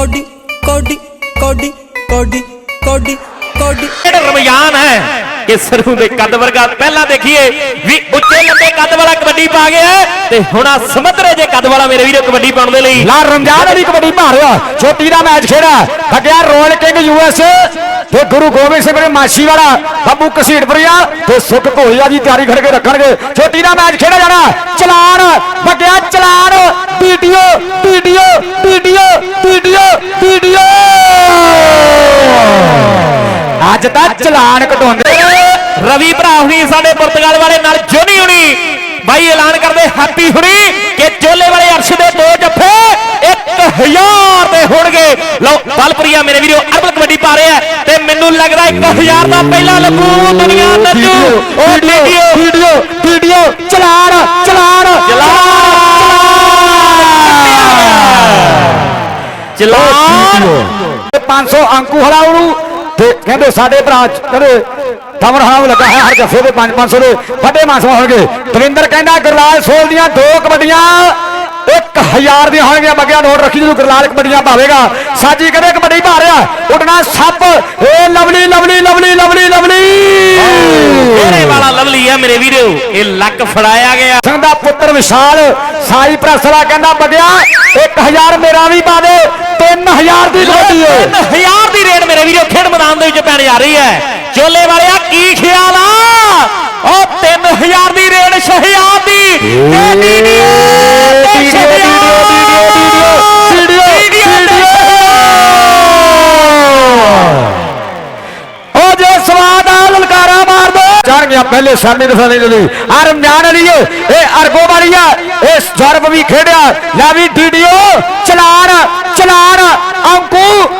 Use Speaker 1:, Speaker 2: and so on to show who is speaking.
Speaker 1: Cody ਕੋਡੀ ਕੋਡੀ ਕੋਡੀ ਕੋਡੀ ਕੋਡੀ।
Speaker 2: ਰਮਜ਼ਾਨ ਹੈ ਕਿ ਸਰੂ ਦੇ ਕੱਦ ਵਰਗਾ ਪਹਿਲਾਂ ਦੇਖੀਏ ਵੀ ਉੱਚੇ ਲੰਬੇ ਕੱਦ ਵਾਲਾ ਕਬੱਡੀ ਪਾ ਗਿਆ ਤੇ ਹੁਣ ਆ ਸਮੁੰਦਰੇ ਜੇ ਕੱਦ ਵਾਲਾ ਮੇਰੇ ਵੀਰੋ ਕਬੱਡੀ ਪਾਉਣ ਦੇ ਲਈ।
Speaker 3: ਲਾ ਰਮਜ਼ਾਨ ਅਲੀ ਕਬੱਡੀ ਭਾਰ ਰਿਹਾ ਛੋਟੀ ਦਾ ਮੈਚ ਖੇੜਾ ਫੱਗਿਆ ਰੋਇਲ ਕਿੰਗ ਯੂਐਸ ਤੇ ਗੁਰੂ ਗੋਬਿੰਦ ਸਿੰਘ ਦੇ ਮਾਛੀ ਵਾਲਾ ਬੱਬੂ ਕਸੀੜਪੁਰੀਆ ਤੇ ਸੁਖ ਭੋਈਆ ਦੀ ਤਿਆਰੀ ਖੜ ਕੇ ਰੱਖਣਗੇ। ਛੋਟੀ ਦਾ ਮੈਚ ਖੇੜਾ ਜਾਣਾ ਚਲਾਨ ਫੱਗਿਆ ਚਲਾਨ ਵੀਡੀਓ ਵੀਡੀਓ ਵੀਡੀਓ ਵੀਡੀਓ। ਅੱਜ ਤਾਂ ਚਲਾਨ ਕਢਾਉਂਦੇ
Speaker 2: ਰਵੀ ਭਰਾ ਹੁਣੀ ਸਾਡੇ ਪੁਰਤਗਾਲ ਵਾਲੇ ਨਾਲ ਜੋਨੀ ਹੁਣੀ। ਬਾਈ ਐਲਾਨ ਕਰਦੇ ਹੈਪੀ ਹੁਣੀ ਕਿ ਚੋਲੇ ਵਾਲੇ ਅਰਸ਼ ਦੇ ਦੋ ਜੱਫੇ 1000 ਦੇ ਹੋਣਗੇ। ਲਓ ਬਲਪ੍ਰਿਆ ਮੇਰੇ ਵੀਰੋ ਅਰਬਲ ਕਬੱਡੀ ਪਾ ਰਿਹਾ ਤੇ ਮੈਨੂੰ ਲੱਗਦਾ 1000 ਦਾ ਪਹਿਲਾ ਲੱਗੂ ਦੁਨੀਆ ਨੱਚੂ। ਉਹ ਵੀਡੀਓ
Speaker 3: ਵੀਡੀਓ। ਵੀਡੀਓ ਚਲਾਨ ਚਲਾਨ
Speaker 2: ਚਲਾਨ।
Speaker 3: ਤੇ 500 ਅੰਕੂ ਉਹਨੂੰ ਤੇ ਕਹਿੰਦੇ ਸਾਡੇ ਭਰਾ ਕਹਿੰਦੇ ਤਮਰ ਹਾਮ ਲੱਗਾ ਹੈ ਹਰ ਜੱਫੇ ਦੇ 5 500 ਦੇ ਵੱਡੇ ਮਾਸਾ ਹੋਣਗੇ। ਦਵਿੰਦਰ ਕਹਿੰਦਾ ਗਰਲਾਲ ਸੋਲ ਦੀਆਂ ਦੋ ਕਬੱਡੀਆਂ 1000 ਦੀਆਂ ਹੋਣਗੀਆਂ। ਬੱਗਿਆ ਨੋਟ ਰੱਖੀ ਜਦੋਂ ਗਰਲਾਲ ਕਬੱਡੀਆਂ ਭਾਵੇਗਾ ਸਾਜੀ ਕਹਿੰਦੇ ਕਬੱਡੀ ਭਾ ਰਿਹਾ ਉੱਡਣਾ ਸੱਪ। ਏ lovely lovely lovely lovely lovely.
Speaker 2: ਇਹਦੇ ਵਾਲਾ ਲਵਲੀ ਹੈ ਮੇਰੇ ਵੀਰੋ। ਇਹ ਲੱਕ ਫੜਾਇਆ ਗਿਆ।
Speaker 3: ਸਿੰਘ ਦਾ ਪੁੱਤਰ ਵਿਸ਼ਾਲ ਸਾਈ ਪ੍ਰਸਲਾ ਕਹਿੰਦਾ ਬੱਗਿਆ 1000 ਮੇਰਾ ਵੀ ਪਾ ਦੇ 3000 ਦੀ ਕਬੱਡੀ ਏ।
Speaker 2: 3000 ਦੀ ਮੇਰੇ ਵੀਰੋ ਖੇਡ ਮੈਦਾਨ ਦੇ ਵਿੱਚ ਪੈਣ ਜਾ ਰਹੀ ਹੈ ਚੋਲੇ ਵਾਲਿਆ ਕੀ ਖਿਆਲ ਆ ਉਹ 3000 ਦੀ ਰੇਡ ਸ਼ਹਿਆਦ ਦੀ ਤੇ ਵੀਡੀਓ ਤੇ
Speaker 3: ਵੀਡੀਓ ਵੀਡੀਓ ਵੀਡੀਓ ਵੀਡੀਓ ਉਹ ਜੇ ਸਵਾਦ ਆ ਲਲਕਾਰਾ ਮਾਰ ਦੋ ਚੜ ਗਿਆ ਪਹਿਲੇ ਸਾਮਣੇ ਦਫਾ ਨਹੀਂ ਲਈ ਆ ਰਮਜ਼ਾਨ ਅਲੀ ਇਹ ਅਰਗੋ ਵਾਲੀ ਆ ਇਹ ਜ਼ਰਬ ਵੀ ਖੇਡਿਆ ਲੈ ਵੀ ਵੀਡੀਓ ਚਲਾਨ ਚਲਾਨ ਅੰਕੂ